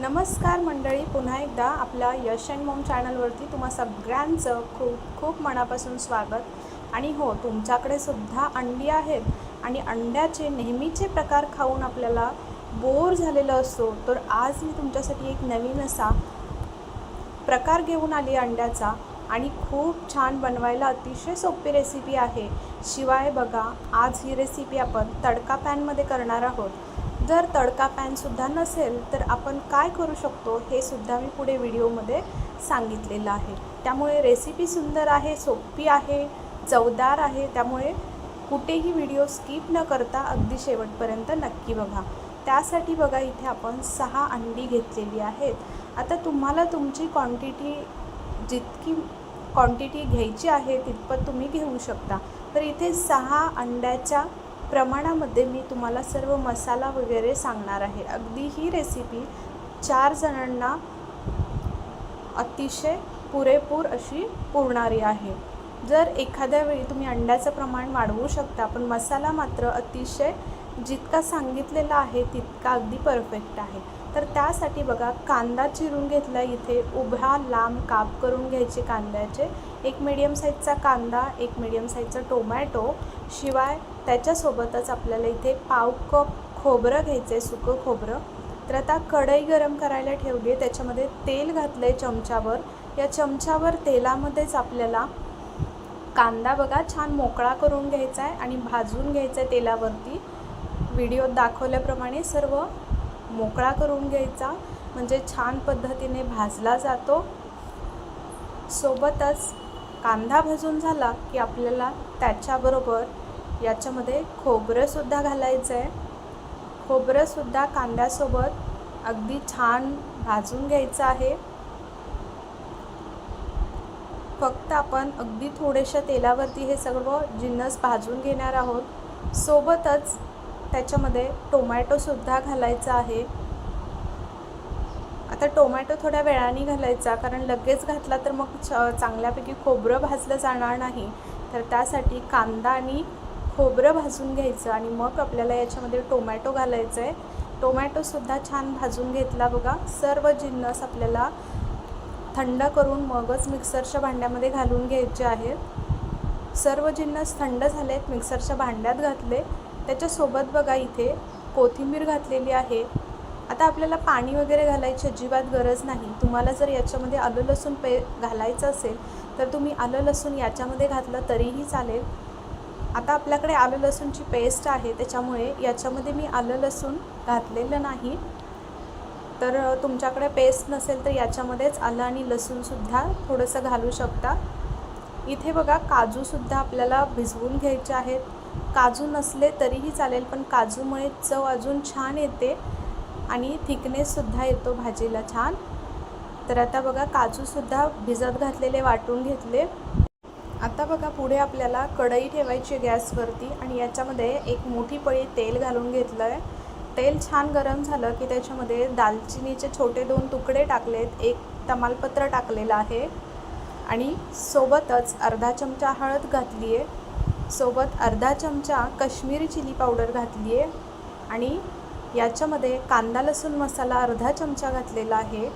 नमस्कार मंडळी पुन्हा एकदा आपल्या यश अँड मोम चॅनलवरती तुम्हा सगळ्यांचं खूप खूप मनापासून स्वागत. आणि हो तुमच्याकडे सुद्धा अंडी आहेत आणि अंड्याचे नेहमीचे प्रकार खाऊन आपल्याला बोर झालेलं असतो. तर आज मी तुमच्यासाठी एक नवीन असा प्रकार घेऊन आली अंड्याचा आणि खूप छान बनवायला अतिशय सोपी रेसिपी आहे. शिवाय बघा आज ही रेसिपी आपण तडका पॅनमध्ये करणार आहोत. जर तडका पॅनसुद्धा नसेल तर आपण काय करू शकतो हे सुद्धा मी पुढे व्हिडिओमध्ये सांगितलेलं आहे. त्यामुळे रेसिपी सुंदर आहे सोपी आहे चवदार आहे त्यामुळे कुठेही व्हिडिओ स्किप न करता अगदी शेवटपर्यंत नक्की बघा. त्यासाठी बघा इथे आपण सहा अंडी घेतलेली आहेत. आता तुम्हाला तुमची क्वांटिटी जितकी क्वांटिटी घ्यायची आहे तितपत तुम्ही घेऊ शकता. तर इथे सहा अंड्याच्या प्रमाणामध्ये मी तुम्हाला सर्व मसाला वगैरे सांगणार आहे. अगदी ही रेसिपी चार जणांना अतिशय पुरेपूर अशी पुरणारी आहे. जर एखाद्या वेळी तुम्ही अंड्याचं प्रमाण वाढवू शकता पण मसाला मात्र अतिशय जितका सांगितलेला आहे तितका अगदी परफेक्ट आहे. तर त्यासाठी बघा कांदा चिरून घेतला इथे उभ्या लांब काप करून घ्यायचे कांद्याचे. एक मिडियम साईजचा कांदा एक मिडियम साईजचा टोमॅटो शिवाय त्याच्यासोबतच आपल्याला इथे पाव कप खोबरं घ्यायचं आहे सुकं खोबरं. तर आता कढई गरम करायला ठेवली आहे त्याच्यामध्ये तेल घातलं आहे चमच्यावर. या चमच्यावर तेलामध्येच आपल्याला कांदा बघा छान मोकळा करून घ्यायचा आहे आणि भाजून घ्यायचा आहे तेलावरती. व्हिडिओत दाखवल्याप्रमाणे सर्व मोकळा करून घ्यायचा. म्हणजे छान पद्धतीने भाजला जातो. सोबतच कांदा भाजून झाला की आपल्याला त्याच्याबरोबर याच्यामध्ये खोबरंसुद्धा घालायचं आहे खोबरंसुद्धा कांद्यासोबत अगदी छान भाजून घ्यायचं आहे. फक्त आपण अगदी थोडेशा तेलावरती हे सर्व जिन्नस भाजून घेणार आहोत. सोबतच त्याच्यामध्ये टोमॅटोसुद्धा घालायचा आहे. आता टोमॅटो थोड्या वेळाने घालायचा कारण लगेच घातला तर मग छ चांगल्यापैकी खोबरं भाजलं जाणार नाही. तर त्यासाठी कांदा आणि खोबरं भाजून घ्यायचं आणि मग आपल्याला याच्यामध्ये टोमॅटो घालायचं आहे टोमॅटोसुद्धा छान भाजून घेतला बघा. सर्व जिन्नस आपल्याला थंड करून मगच मिक्सरच्या भांड्यामध्ये घालून घ्यायचे आहेत. सर्व जिन्नस थंड झालेत मिक्सरच्या भांड्यात घातले. त्याच्यासोबत बघा इथे कोथिंबीर घातलेली आहे. आता आपल्याला पाणी वगैरे घालायची अजिबात गरज नाही. तुम्हाला जर याच्यामध्ये आलं लसूण पे घालायचं असेल तर तुम्ही आलं लसूण याच्यामध्ये घातलं तरीही चालेल. आता आपल्याकडे आलं लसूणची पेस्ट आहे त्याच्यामुळे याच्यामध्ये मी आलं लसूण घातलेलं नाही. तर तुमच्याकडे पेस्ट नसेल तर याच्यामध्येच आलं आणि लसूणसुद्धा थोडंसं घालू शकता. इथे बघा काजूसुद्धा आपल्याला भिजवून घ्यायचे आहेत. काजू नसले तरीही चालेल पण काजूमुळे चव अजून छान येते आणि थिकनेससुद्धा येतो भाजीला छान. तर आता बघा काजूसुद्धा भिजत घातलेले वाटून घेतले. आता बघा पुढे आपल्याला कढई ठेवायची गॅसवरती आणि याच्यामध्ये एक मोठी पळी तेल घालून घेतलं आहे तेल छान गरम झालं की त्याच्यामध्ये दालचिनीचे छोटे दोन तुकडे टाकलेत. एक तमालपत्र टाकलेलं आहे आणि सोबतच अर्धा चमचा हळद घातली आहे सोबत अर्धा चमचा कश्मीरी चिली पावडर घातली आहे आणि याच्यामध्ये कांदा लसूण मसाला अर्धा चमचा घातलेला आहे.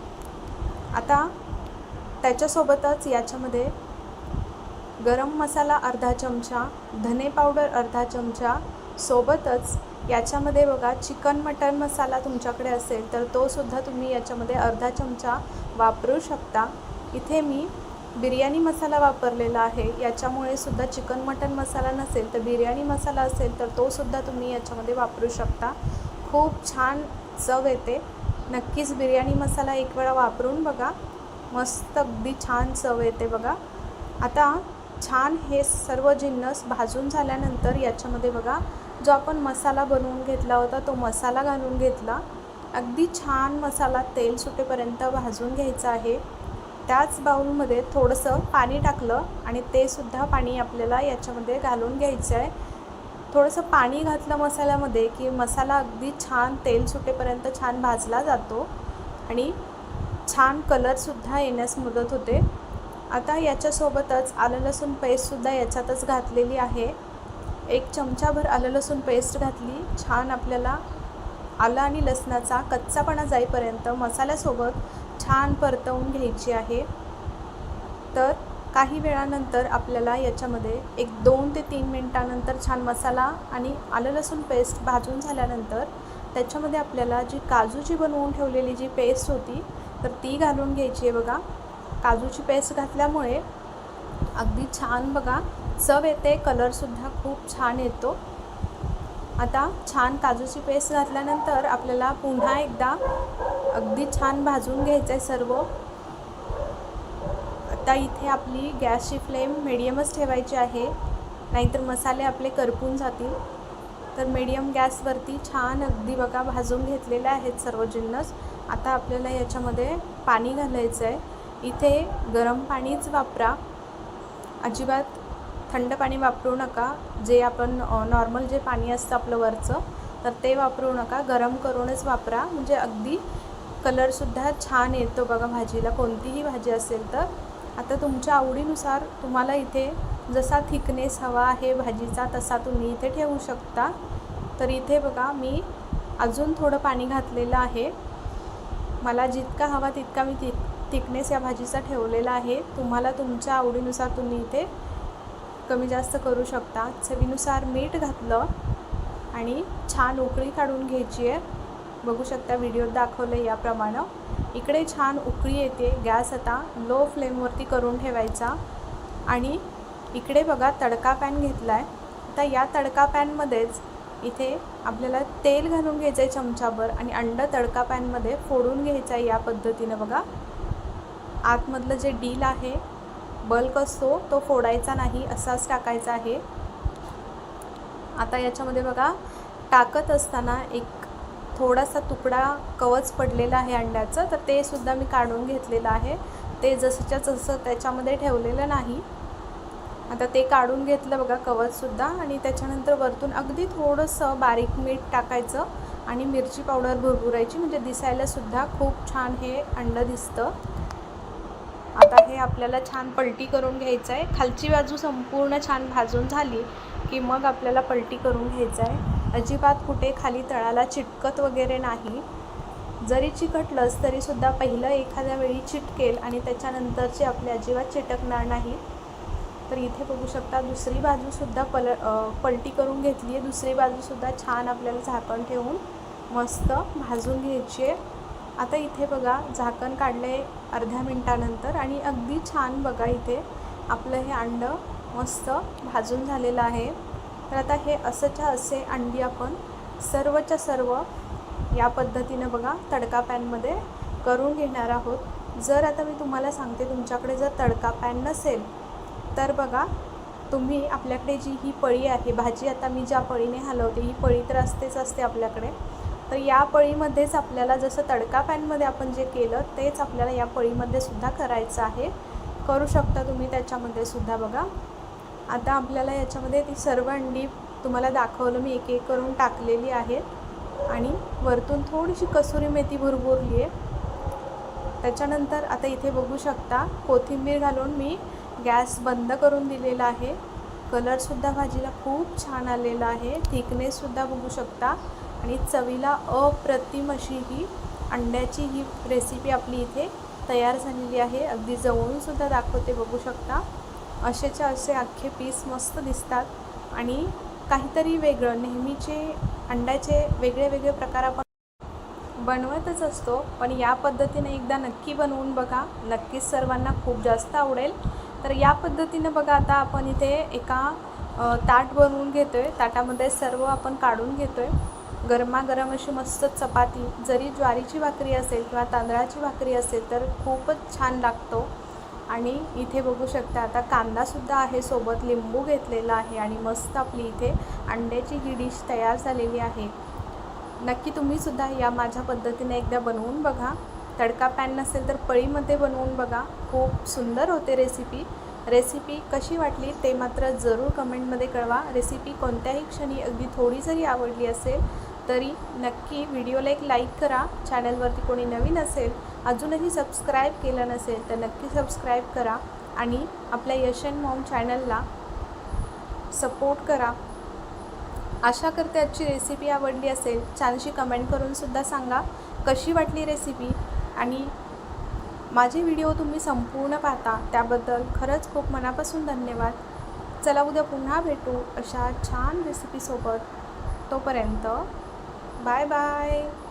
आता त्याच्यासोबतच याच्यामध्ये गरम मसाला अर्धा चमचा धने पावडर अर्धा चमचा सोबतच याच्यामध्ये बघा चिकन मटन मसाला तुमच्याकडे असेल तर तोसुद्धा तुम्ही याच्यामध्ये अर्धा चमचा वापरू शकता. इथे मी बिर्याणी मसाला वापरलेला आहे. याच्यामुळे सुद्धा चिकन मटन मसाला नसेल तर बिर्याणी मसाला असेल तर तोसुद्धा तुम्ही याच्यामध्ये वापरू शकता. खूप छान चव येते. नक्कीच बिर्याणी मसाला एक वेळा वापरून बघा. मस्त अगदी छान चव येते बघा. आता छान हे सर्व जिन्नस भाजून झाल्यानंतर याच्यामध्ये बघा जो आपण मसाला बनवून घेतला होता तो मसाला घालून घेतला. अगदी छान मसाला तेल सुटेपर्यंत भाजून घ्यायचा आहे. त्याच बाऊलमध्ये थोडंसं पाणी टाकलं आणि ते सुद्धा पाणी आपल्याला याच्यामध्ये घालून घ्यायचं आहे. थोडंसं पाणी घातलं मसाल्यामध्ये की मसाला अगदी छान तेल सुटेपर्यंत छान भाजला जातो आणि छान कलरसुद्धा येण्यास मदत होते. आता याच्यासोबतच आलं लसूण पेस्टसुद्धा याच्यातच घातलेली आहे. एक चमचाभर आलं लसूण पेस्ट घातली छान आपल्याला आलं आणि लसणाचा कच्चापणा जाईपर्यंत मसाल्यासोबत छान परतवून घ्यायची आहे. तर काही वेळानंतर आपल्याला याच्यामध्ये एक दोन ते तीन मिनटानंतर छान मसाला आणि आलं लसूण पेस्ट भाजून झाल्यानंतर त्याच्यामध्ये आपल्याला जी काजूची बनवून ठेवलेली जी पेस्ट होती तर ती घालून घ्यायची आहे बघा. काजूची पेस्ट घातल्यामुळे अगदी छान बघा चव येते कलरसुद्धा खूप छान येतो. आता छान काजूची पेस्ट घातल्यानंतर आपल्याला पुन्हा एकदा अगदी छान भाजून घ्यायचं आहे सर्व. आता इथे आपली गॅसची फ्लेम मिडियमच ठेवायची आहे. नाहीतर मसाले आपले करपून जातील. तर मीडियम गॅसवरती छान अगदी बघा भाजून घेतलेले आहेत सर्व जिन्नस. आता आपल्याला याच्यामध्ये पाणी घालायचं आहे इथे गरम पाणीच वापरा. अजिबात थंड पाणी वापरू नका. जे आपण नॉर्मल जे पाणी असतं आपलं वरचं तर ते वापरू नका. गरम करूनच वापरा. म्हणजे अगदी कलरसुद्धा छान येतो बघा भाजीला. कोणतीही भाजी असेल तर. आता तुमच्या आवडीनुसार तुम्हाला इथे जसा थिकनेस हवा आहे भाजीचा तसा तुम्ही इथे ठेवू शकता. तर इथे बघा मी अजून थोडं पाणी घातलेलं आहे. मला जितका हवा तितका मी ति थिकनेस या भाजीचा ठेवलेला आहे. तुम्हाला तुमच्या आवडीनुसार तुम्ही इथे कमी जास्त करू शकता. चवीनुसार मीठ घातलं आणि छान उकळी काढून घ्यायची आहे. बघू शकता व्हिडिओत दाखवलं याप्रमाणे. इकडे छान उकळी येते. गॅस आता लो फ्लेमवरती करून ठेवायचा. आणि इकडे बघा तडका पॅन घेतला आहे आता या तडका पॅनमध्येच इथे आपल्याला तेल घालून घ्यायचं आहे चमचाभर आणि अंड तडका पॅनमध्ये फोडून घ्यायचं आहे या पद्धतीनं बघा. आतमधलं जे डील आहे बल्क असतो तो फोडायचा नाही असाच टाकायचा आहे. आता याच्यामध्ये बघा टाकत असताना एक थोडासा तुकडा कवच पडलेला आहे अंड्याचं तर ते सुद्धा मी काढून घेतलेलं आहे. ते जसंच्या जसं त्याच्यामध्ये ठेवलेलं नाही. आता ते काढून घेतलं बघा कवचसुद्धा आणि त्याच्यानंतर वरतून अगदी थोडंसं बारीक मीठ टाकायचं आणि मिरची पावडर भुरभुरायची म्हणजे दिसायलासुद्धा खूप छान हे अंडं दिसतं. हे आपल्याला छान पलटी करून घ्यायचं आहे खालची बाजू संपूर्ण छान भाजून झाली की मग आपल्याला पलटी करून घ्यायचं आहे अजिबात कुठे खाली तळाला चिटकत वगैरे नाही. जरी चिकटलंच तरीसुद्धा पहिलं एखाद्या वेळी चिटकेल आणि त्याच्यानंतरचे आपले अजिबात चिटकणार नाही. तर इथे बघू शकता दुसरी बाजूसुद्धा पल पलटी करून घेतली आहे दुसरी बाजूसुद्धा छान आपल्याला झाकण ठेवून मस्त भाजून घ्यायची आहे आता इथे बघा झाकण काढलं आहे अर्ध्या मिनटानंतर आणि अगदी छान बघा इथे आपलं हे अंडं मस्त भाजून झालेलं आहे. तर आता हे असंच्या असे अंडी आपण सर्वच्या सर्व या पद्धतीनं बघा तडका पॅनमध्ये करून घेणार आहोत. जर आता मी तुम्हाला सांगते तुमच्याकडे जर तडका पॅन नसेल तर बघा तुम्ही आपल्याकडे जी ही पळी आहे भाजी आता मी ज्या पळीने हलवते ही पळी तर असतेच असते आपल्याकडे. तर या पळीमध्येच आपल्याला जसं तडका पॅनमध्ये आपण जे केलं तेच आपल्याला या पळीमध्ये सुद्धा करायचं आहे. करू शकता तुम्ही त्याच्यामध्ये सुद्धा बघा. आता आपल्याला याच्यामध्ये ती सर्व अंडी तुम्हाला दाखवलं मी एक एक करून टाकलेली आहेत. आणि वरतून थोडीशी कसुरी मेथी भुरभुरली आहे. त्याच्यानंतर आता इथे बघू शकता कोथिंबीर घालून मी गॅस बंद करून दिलेला आहे. कलरसुद्धा भाजीला खूप छान आलेला आहे. थिकनेससुद्धा बघू शकता. आणि चवीला अप्रतिम अशी ही अंड्याची ही रेसिपी आपली इथे तयार झालेली आहे. अगदी जवळूनसुद्धा दाखवते बघू शकता. असेच्या असे अख्खे पीस मस्त दिसतात. आणि काहीतरी वेगळं नेहमीचे अंड्याचे वेगळे वेगळे प्रकार आपण बनवतच असतो. पण या पद्धतीने एकदा नक्की बनवून बघा. नक्कीच सर्वांना खूप जास्त आवडेल. तर या पद्धतीनं बघा आता आपण इथे एका ताट बनवून घेतो आहे ताटामध्ये सर्व आपण काढून घेतो आहे गरमागरम अशी मस्त चपाती जरी ज्वारीची भाकरी असेल किंवा तांदळाची भाकरी असेल तर खूपच छान लागतो. आणि इथे बघू शकता आता कांदासुद्धा आहे सोबत लिंबू घेतलेला आहे आणि मस्त आपली इथे अंड्याची ही डिश तयार झालेली आहे. नक्की तुम्हीसुद्धा या माझ्या पद्धतीने एकदा बनवून बघा. तडका पॅन नसेल तर पळीमध्ये बनवून बघा. खूप सुंदर होते रेसिपी रेसिपी कशी वाटली ते मात्र जरूर कमेंटमध्ये कळवा. रेसिपी कोणत्याही क्षणी अगदी थोडी जरी आवडली असेल तरी नक्की व्हिडिओला एक लाईक करा. चॅनलवरती कोणी नवीन असेल अजूनही सबस्क्राईब केलं नसेल तर नक्की सबस्क्राईब करा आणि आपल्या यशन मॉम चॅनलला सपोर्ट करा. आशा करते आजची रेसिपी आवडली असेल छानशी कमेंट करूनसुद्धा सांगा कशी वाटली रेसिपी आणि माझे व्हिडिओ तुम्ही संपूर्ण पाहता त्याबद्दल खरंच खूप मनापासून धन्यवाद. चला उद्या पुन्हा भेटू अशा छान रेसिपीसोबत. तोपर्यंत 拜拜。